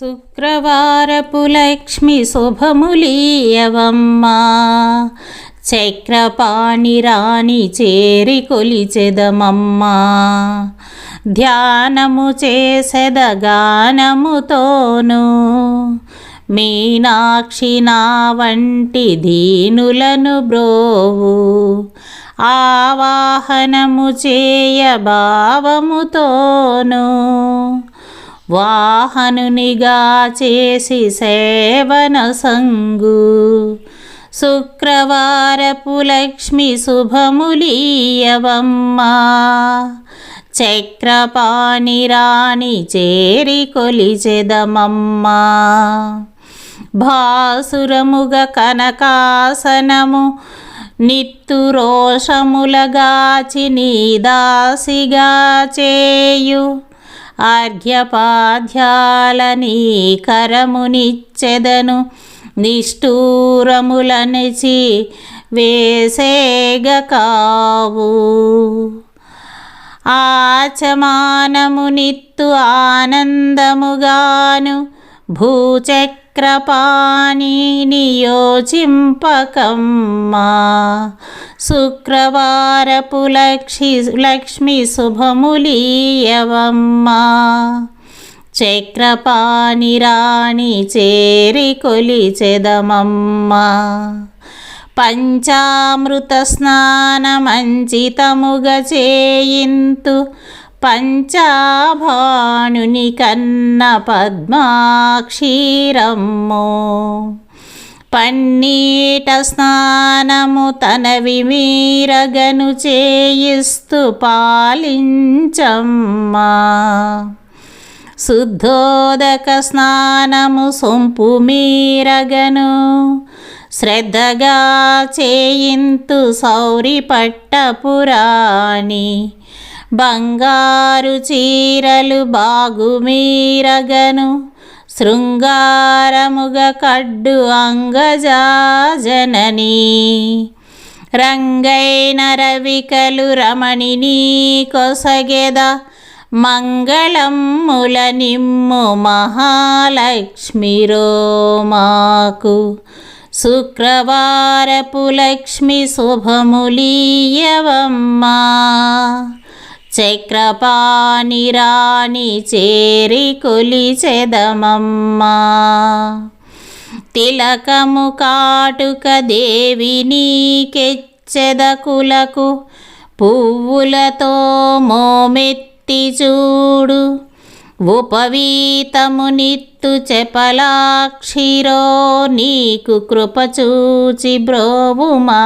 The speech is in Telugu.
శుక్రవారపు లక్ష్మి శుభములీయవమ్మా చక్రపాణి రాణి చేరి కొలిచెదమమ్మా. ధ్యానము చేసెదగానముతోను మీనాక్షి నా వంటి దీనులను బ్రోవు. ఆవాహనము చేయ భావముతోను. వాహనునిగా చేసి సేవన సంగు. శుక్రవారపు లక్ష్మి శుభములీయవమ్మా. చక్రపాణి రాణి చేరి కొలిచెదమమ్మా. భాసురముగ కనకాసనము నిత్తురోషములగాచి నీదాసిగా చేయు. అర్ఘ్యపాధ్యాలని కరమునిచ్చెదను నిష్ఠూరములనిచి వేసేగ కావు ఆచమానమునిత్తు ఆనందముగాను ఆనందముగాను భూచక్రపాణి నియోజింపకమ్మా. శుక్రవారపు లక్షి లక్ష్మి శుభములీయవమ్మా. చక్రపాణి రాణి చేరి కొలిచెదమమ్మా. పంచామృత స్నానమంచితముగ చేయింతు పంచాభానుని కన్న పద్మాక్షీరమ్ము. పన్నీట స్నానము తన విమీరగను చేయిస్తూ పాలించమ్మా. శుద్ధోదక స్నానము సొంపు మీరగను శ్రద్ధగా చేయింతు సౌరి పట్టపురాణి బంగారు చీరలు బాగుమీరగను శృంగారముగ కడ్డు అంగజాజనని. రంగైన రవికలు రమణిని కొసగెద మంగళమ్ముల నిమ్ము మహాలక్ష్మిరో మాకు శుక్రవారపు లక్ష్మి శుభములీయవమ్మా. చక్రపాణి రాణి చేరి కొలిచెదమమ్మా. తిలకము కాటుక దేవిని కెచ్చెదకులకు పువ్వులతో మోమెత్తి చూడు. ఉపవీతము నిత్తు చెపలాక్షిరో నీకు కృపచూచి బ్రోవుమా.